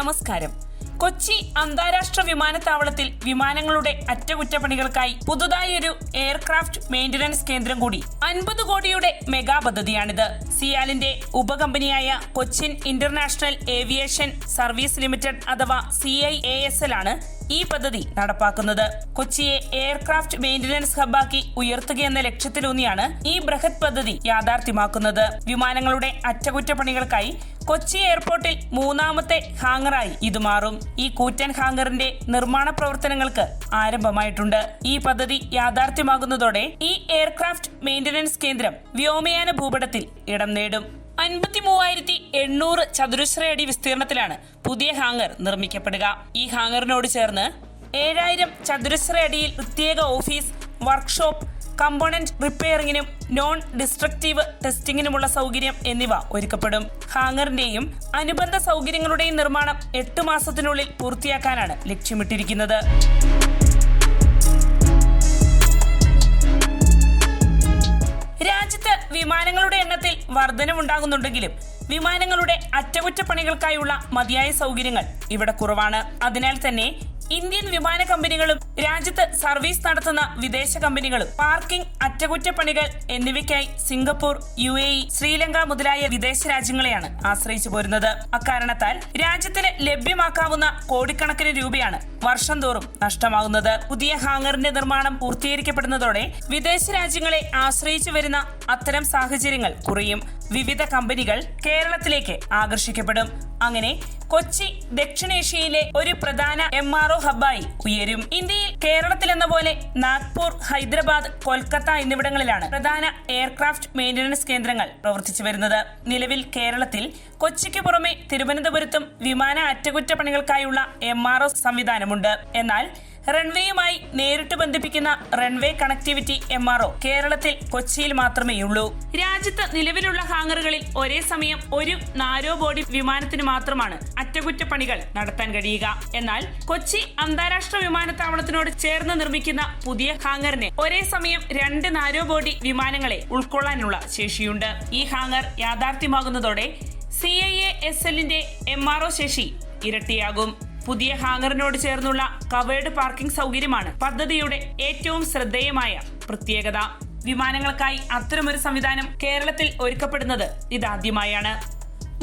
നമസ്കാരം. കൊച്ചി അന്താരാഷ്ട്ര വിമാനത്താവളത്തിൽ വിമാനങ്ങളുടെ അറ്റകുറ്റപ്പണികൾക്കായി പുതുതായി ഒരു എയർക്രാഫ്റ്റ് മെയിന്റനൻസ് കേന്ദ്രം കൂടി അൻപത് കോടിയുടെ മെഗാ പദ്ധതിയാണിത്. സിയാലിന്റെ ഉപകമ്പനിയായ Cochin international aviation service limited അഥവാ C I A S L ആണ് ഈ പദ്ധതി നടപ്പാക്കുന്നത്. കൊച്ചിയെ എയർക്രാഫ്റ്റ് മെയിന്റനൻസ് ഹബ്ബാക്കി ഉയർത്തുകയെന്ന ലക്ഷ്യത്തിലൂന്നിയാണ് ഈ ബൃഹത് പദ്ധതി യാഥാർത്ഥ്യമാക്കുന്നത്. വിമാനങ്ങളുടെ അറ്റകുറ്റപ്പണികൾക്കായി കൊച്ചി എയർപോർട്ടിൽ മൂന്നാമത്തെ ഹാങ്ങറായി ഇത് മാറും. ഈ കൂറ്റൻ ഹാങ്ങറിന്റെ നിർമ്മാണ പ്രവർത്തനങ്ങൾക്ക് ആരംഭമായിട്ടുണ്ട്. ഈ പദ്ധതി യാഥാർത്ഥ്യമാകുന്നതോടെ ഈ എയർക്രാഫ്റ്റ് മെയിന്റനൻസ് കേന്ദ്രം വ്യോമയാന ഭൂപടത്തിൽ ഇടം നേടും. അൻപത്തി മൂവായിരത്തി എണ്ണൂറ് ചതുരശ്ര അടി വിസ്തീർണത്തിലാണ് പുതിയ ഹാങ്ങർ നിർമ്മിക്കപ്പെടുക. ഈ ഹാങ്ങറിനോട് ചേർന്ന് ഏഴായിരം ചതുരശ്ര അടിയിൽ പ്രത്യേക ഓഫീസ് വർക്ക്ഷോപ്പ് കമ്പോണന്റ് റിപ്പയറിംഗിനും നോൺ ഡിസ്ട്രക്റ്റീവ് ടെസ്റ്റിംഗിനുമുള്ള സൗകര്യം എന്നിവ ഒരുക്കപ്പെടും. ഹാങ്ങറിന്റെയും അനുബന്ധ സൗകര്യങ്ങളുടെയും നിർമ്മാണം എട്ട് മാസത്തിനുള്ളിൽ പൂർത്തിയാക്കാനാണ് ലക്ഷ്യമിട്ടിരിക്കുന്നത്. വിമാനങ്ങളുടെ എണ്ണത്തിൽ വർധനവുണ്ടാകുന്നുണ്ടെങ്കിലും വിമാനങ്ങളുടെ അറ്റകുറ്റപ്പണികൾക്കായുള്ള മതിയായ സൗകര്യങ്ങൾ ഇവിടെ കുറവാണ്. അതിനാൽ തന്നെ ഇന്ത്യൻ വിമാന കമ്പനികളും രാജ്യത്ത് സർവീസ് നടത്തുന്ന വിദേശ കമ്പനികളും പാർക്കിംഗ് അറ്റകുറ്റപ്പണികൾ എന്നിവയ്ക്കായി സിംഗപ്പൂർ യു എ ശ്രീലങ്ക മുതലായ വിദേശ രാജ്യങ്ങളെയാണ് ആശ്രയിച്ചു പോരുന്നത്. അക്കാരണത്താൽ രാജ്യത്തിന് ലഭ്യമാക്കാവുന്ന കോടിക്കണക്കിന് രൂപയാണ് വർഷം തോറും നഷ്ടമാകുന്നത്. പുതിയ ഹാങ്ങറിന്റെ നിർമ്മാണം പൂർത്തീകരിക്കപ്പെടുന്നതോടെ വിദേശ രാജ്യങ്ങളെ ആശ്രയിച്ചു വരുന്ന അത്തരം സാഹചര്യങ്ങൾ കുറയും. വിവിധ കമ്പനികൾ കേരളത്തിലേക്ക് ആകർഷിക്കപ്പെടും. അങ്ങനെ കൊച്ചി ദക്ഷിണേഷ്യയിലെ ഒരു പ്രധാന എം ആർ ഒ ഹബ്ബായി ഉയരും. ഇന്ത്യയിൽ കേരളത്തിലെന്ന പോലെ നാഗ്പൂർ ഹൈദരാബാദ് കൊൽക്കത്ത എന്നിവിടങ്ങളിലാണ് പ്രധാന എയർക്രാഫ്റ്റ് മെയിന്റനൻസ് കേന്ദ്രങ്ങൾ പ്രവർത്തിച്ചു വരുന്നത്. നിലവിൽ കേരളത്തിൽ കൊച്ചിക്ക് പുറമെ തിരുവനന്തപുരത്തും വിമാന അറ്റകുറ്റപ്പണികൾക്കായുള്ള എം ആർ ഒ സംവിധാനമുണ്ട്. എന്നാൽ റൺവേയുമായി നേരിട്ട് ബന്ധിപ്പിക്കുന്ന റൺവേ കണക്ടിവിറ്റി എം ആർ കേരളത്തിൽ കൊച്ചിയിൽ മാത്രമേയുള്ളൂ രാജ്യത്ത് നിലവിലുള്ള ഹാങ്ങറുകളിൽ ഒരേ സമയം ഒരു നാരോ ബോഡി വിമാനത്തിന് മാത്രമാണ് അറ്റകുറ്റപ്പണികൾ നടത്താൻ കഴിയുക. എന്നാൽ കൊച്ചി അന്താരാഷ്ട്ര വിമാനത്താവളത്തിനോട് ചേർന്ന് നിർമ്മിക്കുന്ന പുതിയ ഹാങ്ങറിന് ഒരേ സമയം രണ്ട് നാരോ ബോഡി വിമാനങ്ങളെ ഉൾക്കൊള്ളാനുള്ള ശേഷിയുണ്ട്. ഈ ഹാങ്ങർ യാഥാർത്ഥ്യമാകുന്നതോടെ സി ഐ എ എസ് എല്ലിന്റെ എം ആർ ഒ ശേഷി ഇരട്ടിയാകും. പുതിയ ഹാങ്ങറിനോട് ചേർന്നുള്ള കവേർഡ് പാർക്കിംഗ് സൗകര്യമാണ് പദ്ധതിയുടെ ഏറ്റവും ശ്രദ്ധേയമായ പ്രത്യേകത. വിമാനങ്ങൾക്കായി അത്തരമൊരു സംവിധാനം കേരളത്തിൽ ഒരുക്കപ്പെടുന്നത് ഇതാദ്യമായാണ്.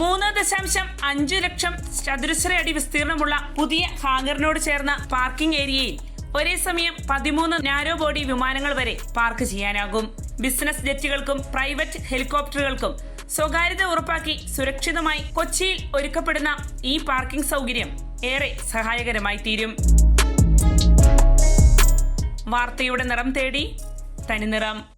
മൂന്ന് ദശാംശം അഞ്ച് ലക്ഷം ചതുരശ്ര അടി വിസ്തീർണമുള്ള പുതിയ ഹാങ്ങറിനോട് ചേർന്ന പാർക്കിംഗ് ഏരിയയിൽ ഒരേ സമയം പതിമൂന്ന് നാരോ ബോഡി വിമാനങ്ങൾ വരെ പാർക്ക് ചെയ്യാനാകും. ബിസിനസ് ജെറ്റുകൾക്കും പ്രൈവറ്റ് ഹെലികോപ്റ്ററുകൾക്കും സ്വകാര്യത ഉറപ്പാക്കി സുരക്ഷിതമായി കൊച്ചിയിൽ ഒരുക്കപ്പെടുന്ന ഈ പാർക്കിംഗ് സൗകര്യം ഏറെ സഹായകരമായി തീരും. വാർത്തയുടെ നിറം തേടി തനിനിറം